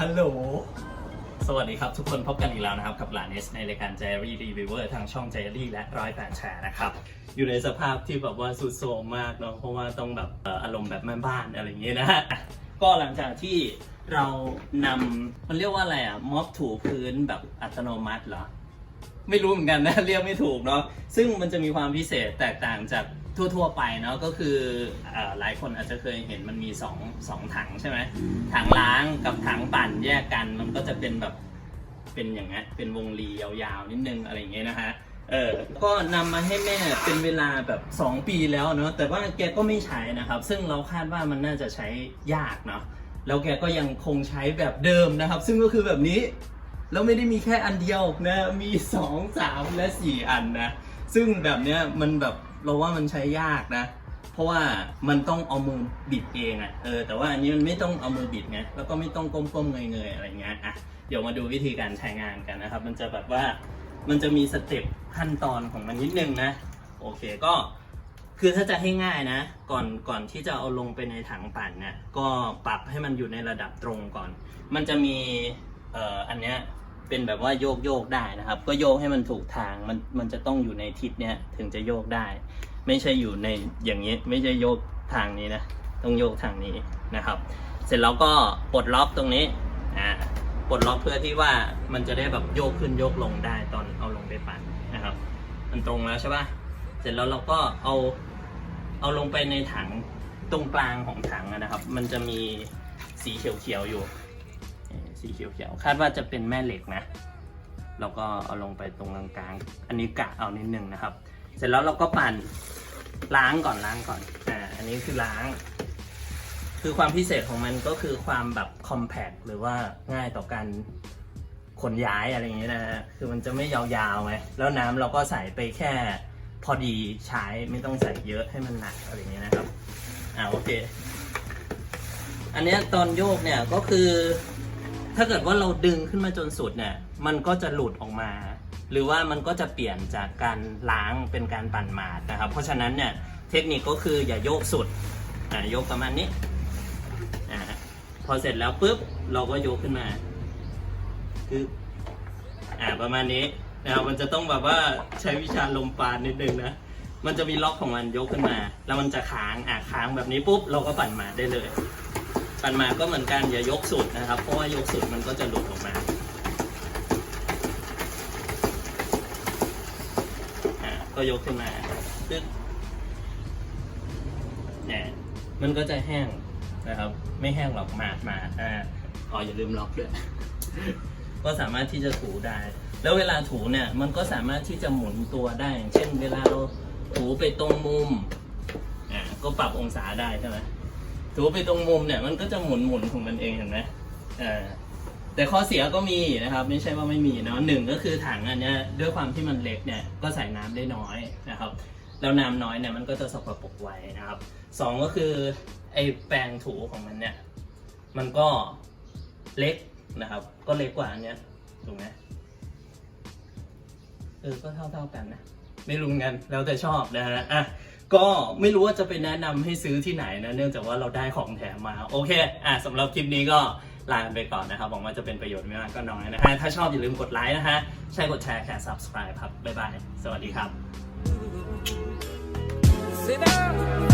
ฮัลโหล สวัสดีครับทุกคนพบกันอีกแล้วนะครับ กับหลานเอสในรายการ j จ r y Reviewer ทางช่อง j จ r y และร้อยแปดแชร์นะครับ อยู่ในสภาพที่แบบว่าสุดโทรมมากเนาะเพราะว่าต้องแบบเอ่ออารมณ์แบบแม่บ้านอะไรอย่างเงี้ยนะฮะก็หลังจากที่เรานำมันเรียกว่าอะไรอะม็อบถูพื้นแบบอัตโนมัติเหรอ ไม่รู้เหมือนกันนะ เรียกไม่ถูกเนาะซึ่งมันจะมีความพิเศษแตกต่างจาก ทั่วๆไปเนาะก็คือเอ่อหลายคนอาจจะเคยเห็นมันมีสองสองถังใช่ไหมถังล้างกับถังปั่นแยกกันมันก็จะเป็นแบบเป็นอย่างเงี้ยเป็นวงรียาวๆนิดนึงอะไรอย่างเงี้ยนะฮะเออก็นำมาให้แม่เป็นเวลาแบบ 2 ปีแล้วเนาะแต่ว่าแกก็ไม่ใช้นะครับ ซึ่งเราคาดว่ามันน่าจะใช้ยากเนาะแล้วแกก็ยังคงใช้แบบเดิมนะครับ ซึ่งก็คือแบบนี้แล้วไม่ได้มีแค่อันเดียวนะมีสองสามและสี่อันนะ ซึ่งแบบเนี้ยมันแบบ เราว่ามันใช้ยากนะ เพราะว่ามันต้องเอามือบิดเองอะ่ะเออแต่ว่าอันนี้มันไม่ต้องเอามือบิดไงแล้วก็ไม่ต้องก้มๆเงยๆอะไรเงี้ยอะเดี๋ยวมาดูวิธีการใช้งานกันนะครับ มันจะแบบว่ามันจะมีสเต็ปขั้นตอนของมันนิดนึงนะ โอเคก็คือถ้าจะให้ง่ายนะ ก่อนก่อนที่จะเอาลงไปในถังปั่นเนี่ยก็ปรับให้มันอยู่ในระดับตรงก่อน มันจะมีเอ่ออันเนี้ย เป็นแบบว่าโยกโยกได้นะครับ ก็โยกให้มันถูกทางมันมันจะต้องอยู่ในทิศเนี้ยถึงจะโยกได้ ไม่ใช่อยู่ในอย่างนี้ไม่ใช่โยกทางนี้นะต้องโยกทางนี้นะครับ เสร็จแล้วก็ปลดล็อกตรงนี้อ่าปลดล็อกเพื่อที่ว่ามันจะได้แบบโยกขึ้นโยกลงได้ตอนเอาลงไปปั่นนะครับ มันตรงแล้วใช่ปะเสร็จแล้วเราก็เอาเอาลงไปในถังตรงกลางของถังนะครับ มันจะมีสีเขียวๆอยู่ สีเขียวๆคาดว่าจะเป็นแม่เหล็กนะเราก็เอาลงไปตรงกลางๆอันนี้กะเอานิดนึงนะครับ เสร็จแล้วเราก็ปั่นล้างก่อนล้างก่อนอ่าอันนี้คือล้าง คือความพิเศษของมันก็คือความแบบคอมแพ t หรือว่าง่ายต่อการขนย้ายอะไรอย่างเงี้ยนะฮะคือมันจะไม่ยาวๆไงแล้วน้ำเราก็ใส่ไปแค่พอดีใช้ไม่ต้องใส่เยอะให้มันหนักอะไรอย่างเงี้ยนะครับอ่าโอเค อันนี้ตอนโยกเนี่ยก็คือ ถ้าเกิดว่าเราดึงขึ้นมาจนสุดเนี่ย มันก็จะหลุดออกมา หรือว่ามันก็จะเปลี่ยนจากการล้างเป็นการปั่นหมาดนะครับ เพราะฉะนั้นเนี่ยเทคนิคก็คืออย่าโยกสุดอ่าโยกประมาณนี้อ่าพอเสร็จแล้วปุ๊บเราก็ยกขึ้นมาคืออ่าประมาณนี้นะครับมันจะต้องแบบว่าใช้วิชาลมปานนิดนึงนะมันจะมีล็อกของมันยกขึ้นมา แล้วมันจะค้างอ่าค้างแบบนี้ปุ๊บเราก็ปั่นหมาดได้เลย ปันมาก็เหมือนกันอย่ายกสุดนะครับ เพราะว่ายกสุดมันก็จะหลุดออกมาอ่าก็ยกขึ้นมาปึ๊บเนี่ยมันก็จะแห้งนะครับ ไม่แห้งหรอกมาดมาอ่าอ๋ออย่าลืมล็อกด้วยก็สามารถที่จะถูได้ แล้วเวลาถูเนี่ยมันก็สามารถที่จะหมุนตัวได้เช่น เวลาเราถูไปตรงมุมอ่าก็ปรับองศาได้ใช่ไหม ถูไปตรงมุมเนี่ยมันก็จะหมุนหมุนของมันเองเห็นไหมอ่าแต่ข้อเสียก็มีนะครับ ไม่ใช่ว่าไม่มีเนาะหนึ่งก็คือถังอันเนี้ยด้วยความที่มันเล็กเนี่ยก็ใส่น้ำได้น้อยนะครับแล้วน้ำน้อยเนี่ยมันก็จะสกปรกไวนะครับสองก็คือไอ้แปรงถูของมันเนี่ยมันก็เล็กนะครับ ก็เล็กกว่าอันเนี้ยถูกไหมเออก็เท่าเท่าๆกันนะ ไม่รู้เหมือนกันแล้วแต่ชอบนะฮะอะก็ไม่รู้ว่าจะไปแนะนำให้ซื้อที่ไหนนะ เนื่องจากว่าเราได้ของแถมมา โอเค อะสำหรับคลิปนี้ก็ลากันไปก่อนนะครับหวังว่าจะเป็นประโยชน์ไม่มากก็น้อยนะฮะ ถ้าชอบอย่าลืมกดไลค์นะฮะ ใช่กดแชร์แค่ subscribe ครับ บ๊ายบาย สวัสดีครับ Sit down.